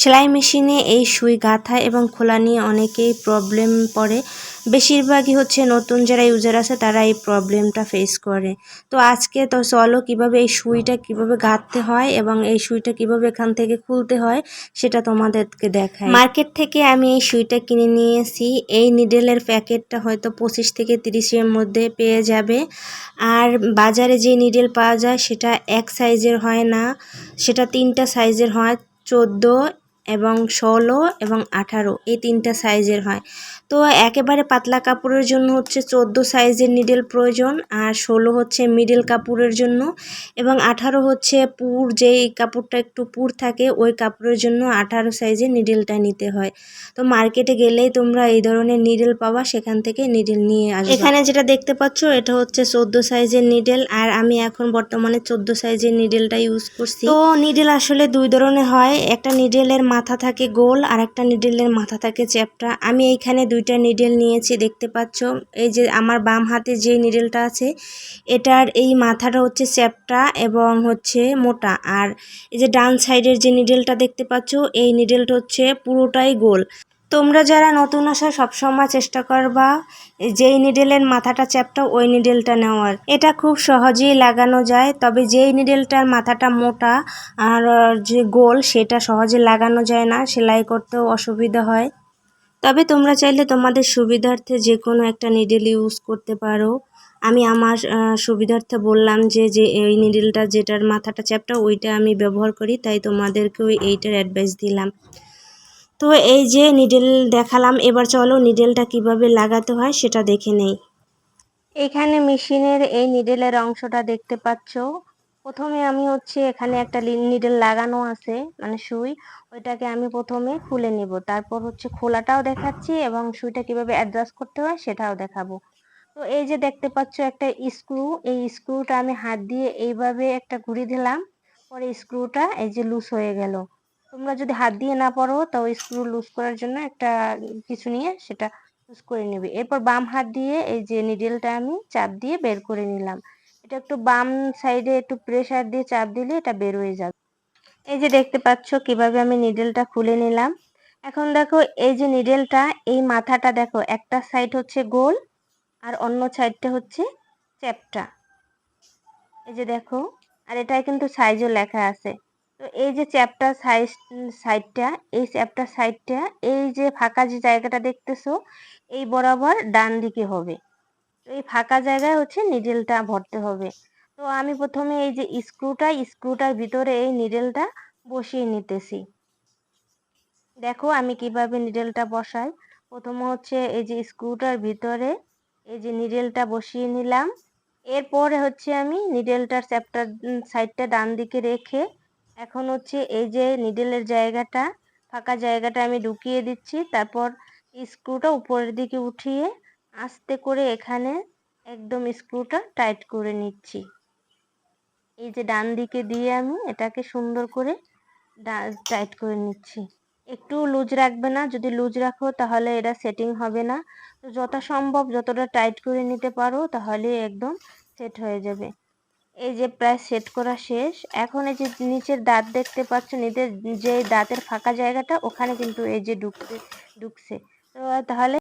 সেলাই মেশিনে এই সুই গাঁথা এবং খোলা নিয়ে অনেকেই প্রবলেম পড়ে। বেশিরভাগই হচ্ছে নতুন যারা ইউজার আছে, তারা এই প্রবলেমটা ফেস করে। তো আজকে তো চলো কীভাবে এই সুইটা কীভাবে গাঁথতে হয় এবং এই সুইটা কীভাবে এখান থেকে খুলতে হয়, সেটা তোমাদেরকে দেখাই। মার্কেট থেকে আমি এই সুইটা কিনে নিয়েছি। এই নিডেলের প্যাকেটটা হয়তো পঁচিশ থেকে তিরিশের মধ্যে পেয়ে যাবে। আর বাজারে যে নিডেল পাওয়া যায়, সেটা এক সাইজের হয় না। সেটা তিনটা সাইজের হয়, চোদ্দ এবং ষোলো এবং আঠারো, এই তিনটা সাইজের হয়। তো একেবারে পাতলা কাপড়ের জন্য হচ্ছে চোদ্দ সাইজের নিডেল প্রয়োজন, আর ষোলো হচ্ছে মিডল কাপড়ের জন্য এবং আঠারো হচ্ছে পুর, যেই কাপড়টা একটু পুর থাকে, ওই কাপড়ের জন্য আঠারো সাইজের নিডেলটা নিতে হয়। তো মার্কেটে গেলেই তোমরা এই ধরনের নিডেল পাওয়া সেখান থেকে নিডেল নিয়ে আসবে। এখানে যেটা দেখতে পাচ্ছ, এটা হচ্ছে চোদ্দ সাইজের নিডেল আর আমি এখন বর্তমানে চোদ্দ সাইজের নিডেলটা ইউজ করছি। তো নিডেল আসলে দুই ধরনের হয়, একটা নিডেলের মাথা থাকে গোল আর একটা নিডেলের মাথা থাকে চ্যাপটা। আমি এইখানে দুইটা নিডেল নিয়েছি, দেখতে পাচ্ছ? এই যে আমার বাম হাতে যে নিডেলটা আছে, এটার এই মাথাটা হচ্ছে চ্যাপটা এবং হচ্ছে মোটা। আর এই যে ডান সাইডের যে নিডেলটা দেখতে পাচ্ছ, এই নিডেলটা হচ্ছে পুরোটাই গোল। তোমরা যারা নতুন আসা সবসময় চেষ্টা করবা যেই নিডেলের মাথাটা চ্যাপটা ওই নিডেলটা নেওয়ার। এটা খুব সহজেই লাগানো যায়, তবে যেই নিডেলটার মাথাটা মোটা আর যে গোল, সেটা সহজে লাগানো যায় না, সেলাই করতেও অসুবিধা হয়। তবে তোমরা চাইলে তোমাদের সুবিধার্থে যে কোনো একটা নিডেল ইউজ করতে পারো। আমি আমার সুবিধার্থে বললাম যে যে এই নিডেলটা যেটার মাথাটা চ্যাপটা ওইটা আমি ব্যবহার করি, তাই তোমাদেরকেও এইটার অ্যাডভাইস দিলাম। তো এই যে নিডেল দেখালাম, এবার চলো নিডেলটা কীভাবে লাগাতে হয় সেটা দেখে নেই। এখানে মেশিনের এই নিডেলের অংশটা দেখতে পাচ্ছ। প্রথমে আমি হচ্ছে এখানে একটা নিডেল লাগানো আছে মানে সুই। ওইটাকে আমি প্রথমে খুলে নিব। তারপর হচ্ছে খোলাটাও দেখাচ্ছি এবং সুইটা কীভাবে অ্যাডজাস্ট করতে হয় সেটাও দেখাবো। তো এই যে দেখতে পাচ্ছ একটা স্ক্রু এই স্ক্রুটা আমি হাত দিয়ে এইভাবে একটা ঘুরিয়ে দিলাম। পরে স্ক্রুটা এই যে লুজ হয়ে গেল। তোমরা যদি হাত দিয়ে না পারো তাও স্ক্রু লুজ করার জন্য একটা কিছু নিয়ে সেটা লুজ করে নেবে। এরপর বাম হাত দিয়ে এই যে নিডেলটা আমি চাপ দিয়ে বের করে নিলাম। এটা একটু বাম সাইডে একটু প্রেশার দিয়ে চাপ দিলে এটা বের হয়ে যাবে। এই যে দেখতে পাচ্ছ কীভাবে আমি নিডেলটা খুলে নিলাম। এখন দেখো এই যে নিডেলটা এই মাথাটা দেখো, একটা সাইড হচ্ছে গোল আর অন্য সাইডটা হচ্ছে চ্যাপটা এই যে দেখো, আর এটাই কিন্তু সাইজও লেখা আছে। তো এই যে চ্যাপ্টার সাইডটা এই চ্যাপ্টার সাইডটা এই যে ফাঁকা যে জায়গাটা দেখতেছো, এই বরাবর ডান দিকে হবে। তো এই ফাঁকা জায়গায় হচ্ছে নিডেলটা ভরতে হবে। তো আমি প্রথমে এই যে স্ক্রুটা স্ক্রুটার ভিতরে এই নিডেলটা বসিয়ে নিতেছি। দেখো আমি কীভাবে নিডেলটা বসাই। প্রথমে হচ্ছে এই যে স্ক্রুটার ভিতরে এই যে নিডেলটা বসিয়ে নিলাম। এরপরে হচ্ছে আমি নিডেলটার চ্যাপ্টার সাইডটা ডান দিকে রেখে এখন হচ্ছে এই যে নিডেলের জায়গাটা, ফাঁকা জায়গাটা আমি ঢুকিয়ে দিচ্ছি। তারপর স্ক্রুটা উপরের দিকে উঠিয়ে আস্তে করে এখানে একদম স্ক্রুটা টাইট করে নিচ্ছি। এই যে ডান দিকে দিয়ে আমি এটাকে সুন্দর করে টাইট করে নিচ্ছি। একটু লুজ রাখবে না, যদি লুজ রাখো তাহলে এটা সেটিং হবে না। তো যথাসম্ভব যতটা টাইট করে নিতে পারো তাহলে একদম সেট হয়ে যাবে। এই যে প্রায় সেট করা শেষ, এখন এই যে নিচের দাঁত দেখতে পাচ্ছ, নিচের যে দাঁতের ফাঁকা জায়গাটা, ওখানে কিন্তু এই যে ঢুকতে, ঢুকছে। তো তাহলে